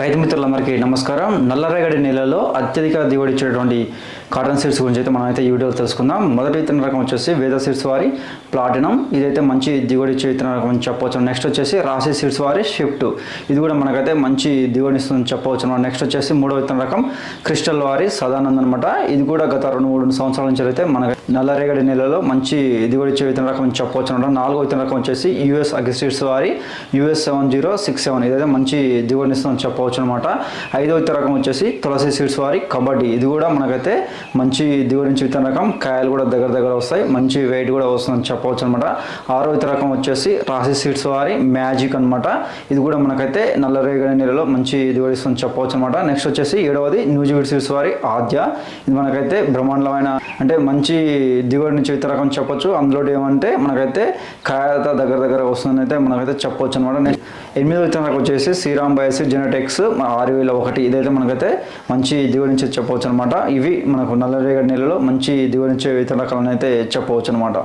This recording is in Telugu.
రైతు మిత్రులందరికీ నమస్కారం. నల్లరేగడి నేలలో అత్యధిక దిగుబడి ఇచ్చేటువంటి కాటన్ సీడ్స్ గురించి అయితే మనం అయితే ఈ వీడియోలో తెలుసుకుందాం. మొదటి విత్తన రకం వచ్చేసి వేద సీడ్స్ వారి ప్లాటినం. ఇదైతే మంచి దిగుబడి ఇచ్చే విత్తన రకం అని చెప్పవచ్చు నెక్స్ట్ వచ్చేసి రాశి సీడ్స్ వారి షిఫ్ట్. ఇది కూడా మనకైతే మంచి దిగుబడి ఇస్తుందని చెప్పవచ్చు నెక్స్ట్ వచ్చేసి మూడో విత్తన రకం క్రిస్టల్ వారి సదానంద్ అనమాట ఇది కూడా గత రెండు మూడు సంవత్సరాల నుంచి అయితే మనకి నల్లరేగడి నేలలో మంచి దిగుబడి ఇచ్చే విత్తన రకం అని చెప్పవచ్చు అనమాట నాలుగో విత్తన రకం వచ్చేసి యూఎస్ అగ్రిసీడ్స్ వారి US seven zero six seven. ఇదైతే మంచి దిగుబడిని ఇస్తుందని చెప్పవచ్చు అనమాట ఐదో విత్తన రకం వచ్చేసి తులసి సీడ్స్ వారి కబడ్డీ. ఇది కూడా మనకైతే మంచి దిగుడించి విత్తన రకం. కాయలు కూడా దగ్గర దగ్గర వస్తాయి. మంచి వెయిట్ కూడా వస్తుందని చెప్పవచ్చు అనమాట ఆరో విత్తన రకం వచ్చేసి రాసి సీడ్స్ వారి మ్యాజిక్ అనమాట ఇది కూడా మనకైతే నల్లరేగడి నీళ్ళలో మంచి దిగుబడి చెప్పవచ్చు అనమాట నెక్స్ట్ వచ్చేసి ఏడవది న్యూజివిడ్ సీడ్స్ వారి ఆద్య. ఇది మనకైతే బ్రహ్మాండమైన అంటే మంచి దిగుబడి నుంచి విత్తన రకం చెప్పొచ్చు. అందులో ఏమంటే మనకైతే కాయత దగ్గర దగ్గర వస్తుందని అయితే మనకైతే చెప్పొచ్చు అనమాట నెక్స్ట్ ఎనిమిదో విత్తన వచ్చేసి శ్రీరామ్ బయసి జెనెటిక్స్ ఆరు వేల ఒకటి ఇదైతే మనకైతే మంచి దిగుబడి నుంచి చెప్పవచ్చు అనమాట ఇవి మనకు నల్లరేగడి నీళ్ళలో మంచి దిగుబడి నుంచి విత్తన రకాలను అయితే చెప్పవచ్చు అనమాట